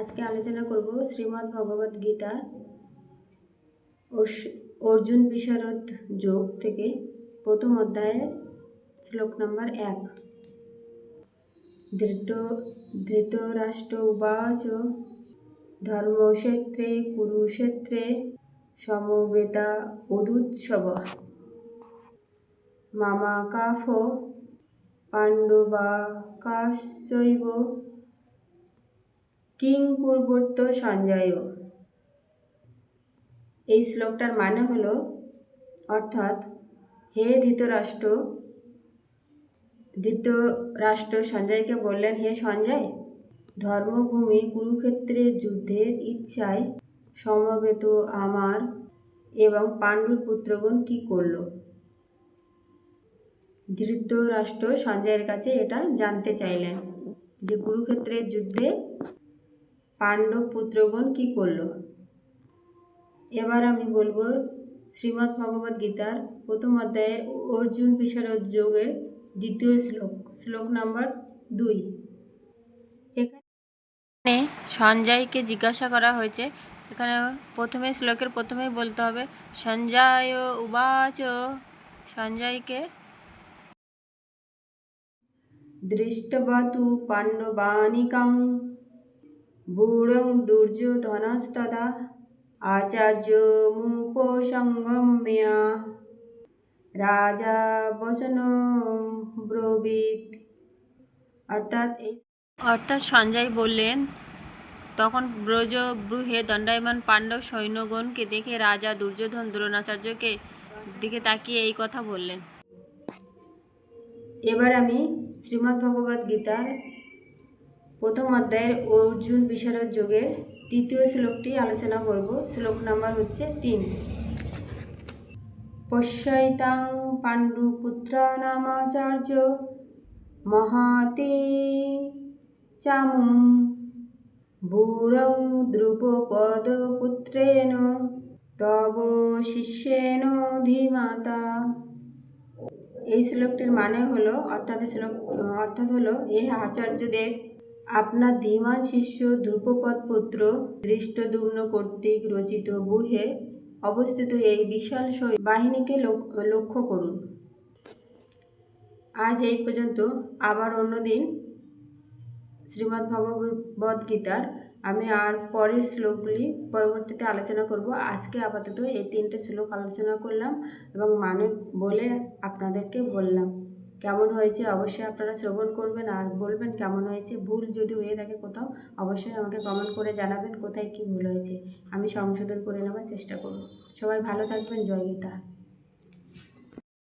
আজকে আলোচনা করব শ্রীমদ্ ভগবদ গীতা অর্জুন বিশারদ যোগ থেকে প্রথম অধ্যায়ের শ্লোক নম্বর এক। ধৃত ধৃতরাষ্ট্র উবাচ, ধর্মক্ষেত্রে, কুরুক্ষেত্রে, সমবেতা মামা কাফ পাণ্ডবাকাশৈব কিং কুর্বর্ত সঞ্জয় এই শ্লোকটার মানে হল, অর্থাৎ, হে ধৃতরাষ্ট্র ধৃতরাষ্ট্র সঞ্জয়কে বললেন, হে সঞ্জয়, ধর্মভূমি কুরুক্ষেত্রে যুদ্ধের ইচ্ছায় সমবেত আমার এবং পাণ্ডুর পুত্রগণ কি করল? ধৃতরাষ্ট্র সঞ্জয়ের কাছে এটা জানতে চাইলেন যে কুরুক্ষেত্রের যুদ্ধে পাণ্ডব পুত্রগণ কি করল? এবার আমি বলব, শ্রীমদ্ ভগবদ গীতার প্রথম অধ্যায়ের অর্জুন বিশারদ যোগের দ্বিতীয় শ্লোক শ্লোক নাম্বার দুই। এখানে সঞ্জয়কে জিজ্ঞাসা করা হয়েছে। এখানে প্রথমে, শ্লোকের প্রথমেই বলতে হবে, সঞ্জয় উবাচ। সঞ্জয়কে দৃষ্টবা তু পাণ্ডবানিকাং বুড়ং দুর্যোধনস্তদা আচার্য মুপসঙ্গম্য রাজা বচন ব্রবীত অর্থাৎ এই অর্থাৎ সঞ্জয় বললেন তখন ব্রজ ব্রুহে দণ্ডায়মান পাণ্ডব সৈন্যগণকে দেখে রাজা দুর্যোধন দ্রোণাচার্যকে দিকে তাকিয়ে এই কথা বললেন এবার আমি শ্রীমদ্ ভগবদ গীতার প্রথম অধ্যায়ের অর্জুন বিশারদ যোগের তৃতীয় শ্লোকটি আলোচনা করব। শ্লোক নাম্বার হচ্ছে তিন। পশ্যৈতাং পাণ্ডুপুত্র নামাচার্য মহাতে চামুং বুড়ং দ্রুপদপুত্রেণ তব শিষ্যেন ধীমাতা। এই শ্লোকটির মানে হলো, অর্থাৎ শ্লোক, অর্থাৎ হলো এ আচার্যদেব আপনার ধীমান শিষ্য ধ্রুপপদ পুত্র দৃষ্টদুম্ন কর্তৃক রচিত বুহে অবস্থিত এই বিশাল সৈ- বাহিনীকে লক- লক্ষ্য করুন। আজ এই পর্যন্ত আবার অন্যদিন শ্রীমদ্ ভগবদ গীতার আমি আর পরের শ্লোকগুলি পরবর্তীতে আলোচনা করব। আজকে আপাতত এই তিনটে শ্লোক আলোচনা করলাম এবং মানে বলে আপনাদেরকে বললাম। কেমন হয়েছে অবশ্যই আপনারা শ্রবণ করবেন আর বলবেন কেমন হয়েছে, ভুল যদি হয়ে থাকে কোথাও, অবশ্যই আমাকে কমেন্ট করে জানাবেন কোথায় কি ভুল হয়েছে। আমি সংশোধন করে নেওয়ার চেষ্টা করব। সবাই ভালো থাকবেন, জয় গীতা।